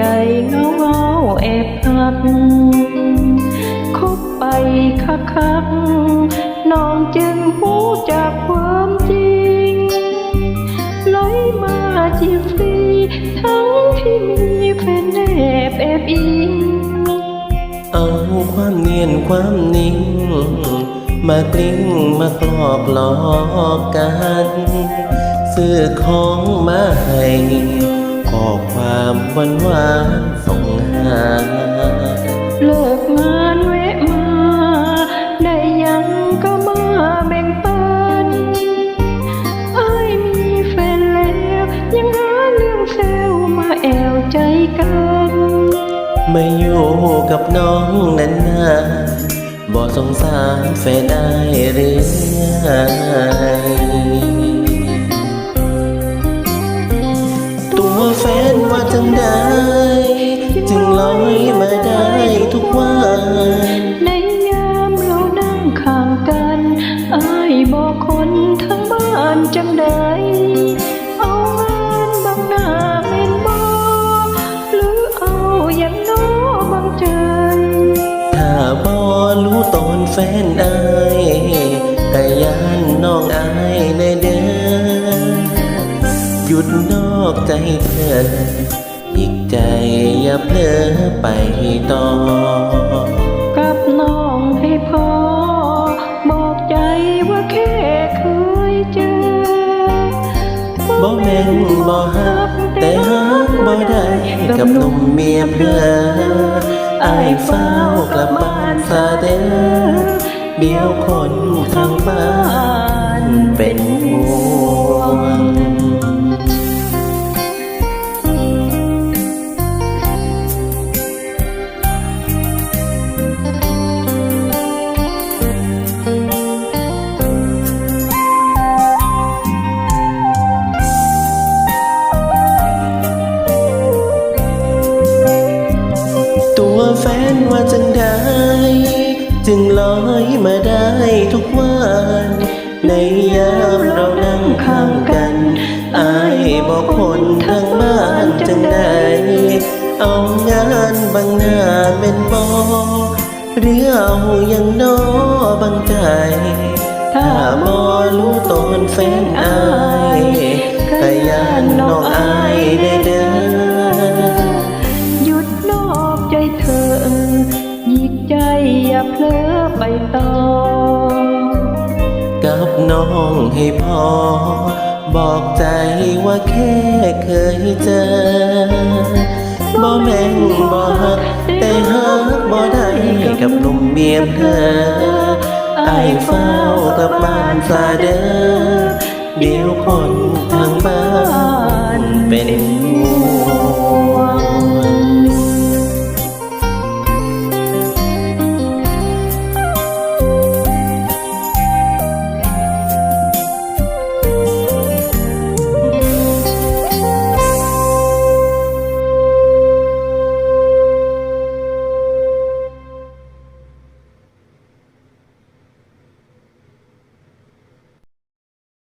ใจเงาเงาแอบหักคบไปคักคักน้องจึงหูจากความจริงลอยมาจีฟรี ทั้งที่มีแฟนแอบแอบอิงเอาความเนียนความนิ่ง มากลิ้งมากลอกหลอกกัน ซื้อของมาให้ ข้อความหวานหวานๆส่งหาเลิกงานแวะมา ได้ยังก็มาแบ่งปันไอ้ายมีแฟนแล้ว ยังหาเรื่องแซวมาแอวใจกัน ไม่อยู่กับน้องนั้นนาบ่สงสารแฟนได้หรือไง นแฟนอายก็ย่านน้องอายในเด้อหยุดนอกใจเธออีกใจอย่าเพลอไปต่อกับน้องให้พอ บอกใจว่าแค่เคยเจอบ่แม่นบ่ฮักแต่ฮักบ่ได้กับหนุ่มเมียเพลออายเฝ้ากลับบ้านซาเด้อ เดี๋ยวคนทางบ้านเป็น จึงลอยมาได้ทุกวัน ในยามเรานั่งข้างกันอายบอกคนทางบ้านจังไดเอางานบางหน้าเป็นบอหรือเอาอย่างนอบางใจ ถ้าบอรู้ตนแฟนอา บน้องให้พอ บอกใจว่าแค่เคยเจอ บ่แม่นบ่ฮักแต่ฮักบ่ได้กับหนุ่มเมียเธอไอ้เฝ้ากลับบ้านซาเด้อเดี๋ยวคนทางบ้านเป็น